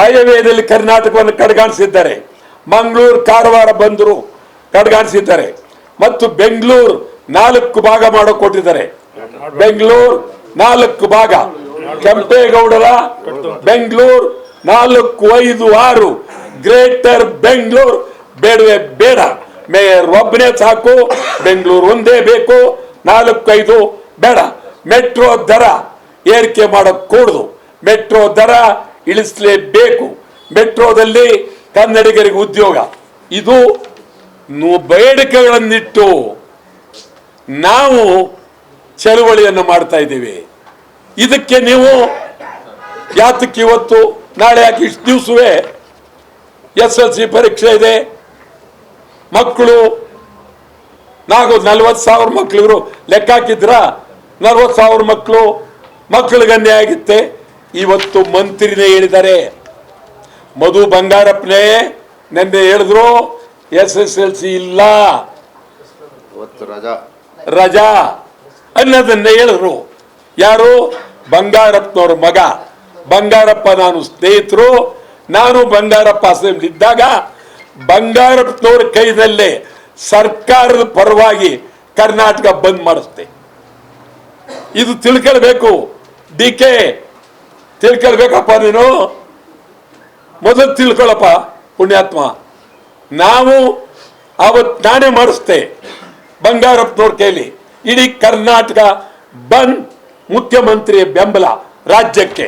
ಆಯವ್ಯಯದಲ್ಲಿ ಕರ್ನಾಟಕವನ್ನು ಕಡೆಗಾಣಿಸಿದ್ದಾರೆ. ಮಂಗಳೂರು, ಕಾರವಾರ ಬಂದರು ಕಡೆಗಾಣಿಸಿದ್ದಾರೆ. ಮತ್ತು ಬೆಂಗಳೂರು ನಾಲ್ಕು ಭಾಗ ಮಾಡೋ ಕೊಟ್ಟಿದ್ದಾರೆ. ಬೆಂಗಳೂರು ನಾಲ್ಕು ಭಾಗ. ಕೆಂಪೇಗೌಡರ ಬೆಂಗಳೂರು ನಾಲ್ಕು ಐದು ಆರು. ಗ್ರೇಟರ್ ಬೆಂಗಳೂರು ಬೇಡವೇ ಬೇಡ. ಮೇಯರ್ ಒಬ್ಬನೇ ಸಾಕು, ಬೆಂಗಳೂರು ಒಂದೇ ಬೇಕು, ನಾಲ್ಕು ಐದು ಬೇಡ. ಮೆಟ್ರೋ ದರ ಏರಿಕೆ ಮಾಡೋಕ್ಕೂಡುದು ಮೆಟ್ರೋ ದರ ಇಳಿಸಲೇಬೇಕು. ಮೆಟ್ರೋದಲ್ಲಿ ಕನ್ನಡಿಗರಿಗೆ ಉದ್ಯೋಗ. ಇದು ಬೇಡಿಕೆಗಳನ್ನಿಟ್ಟು ನಾವು ಚಳುವಳಿಯನ್ನು ಮಾಡ್ತಾ ಇದ್ದೀವಿ. ಇದಕ್ಕೆ ನೀವು ಯಾತಕ್ಕೆ ಇವತ್ತು ನಾಳೆ ಯಾಕೆ ಇಷ್ಟು ದಿವಸವೇ ಎಸ್ ಎಲ್ ಸಿ ಪರೀಕ್ಷೆ ಇದೆ. ಮಕ್ಕಳು ನಾವು ನಲ್ವತ್ತು ಸಾವಿರ ಮಕ್ಕಳು ಲೆಕ್ಕ ಹಾಕಿದ್ರ? ನಲ್ವತ್ತು ಸಾವಿರ ಮಕ್ಕಳು ಮಕ್ಕಳಿಗೆ ಅನ್ಯಾಯ ಆಗಿತ್ತೆ. ಇವತ್ತು ಮಂತ್ರಿನೇ ಹೇಳಿದ್ದಾರೆ. ಮಧು ಬಂಗಾರಪ್ಪನೇ ನೆನ್ನೆ ಹೇಳಿದ್ರು ಎಸ್ ಎಸ್ ಎಲ್ ಸಿ ಇಲ್ಲ. ರಜಾ. ಅನ್ನೋದನ್ನ ಹೇಳಿದ್ರು. ಯಾರು? ಬಂಗಾರಪ್ಪನವ್ರ ಮಗ. ಬಂಗಾರಪ್ಪ ನಾನು ಸ್ನೇಹಿತರು. ನಾನು ಬಂಗಾರಪ್ಪ ಅಸೆಂಬ್ಲಿ ಇದ್ದಾಗ ಬಂಗಾರಪ್ಪನವ್ರ ಕೈದಲ್ಲೇ ಸರ್ಕಾರದ ಪರವಾಗಿ ಕರ್ನಾಟಕ ಬಂದ್ ಮಾಡಿಸ್ತೆ ಇದು ತಿಳ್ಕೊಳ್ಬೇಕು. ಡಿ ಕೆ ತಿಳ್ಕೊಳ್ಬೇಕಪ್ಪ ನೀನು? ಮೊದಲು ತಿಳ್ಕೊಳ್ಳಪ್ಪ ಪುಣ್ಯಾತ್ಮ. ನಾವು ಅವತ್ ನಾನೇ ಮಾಡಿಸ್ತೆ ಬಂಗಾರಪ್ಪನವ್ರ ಕೈಲಿ ಇಡೀ ಕರ್ನಾಟಕ ಬಂದ್ ಮುಖ್ಯಮಂತ್ರಿಯ ಬೆಂಬಲ ರಾಜ್ಯಕ್ಕೆ.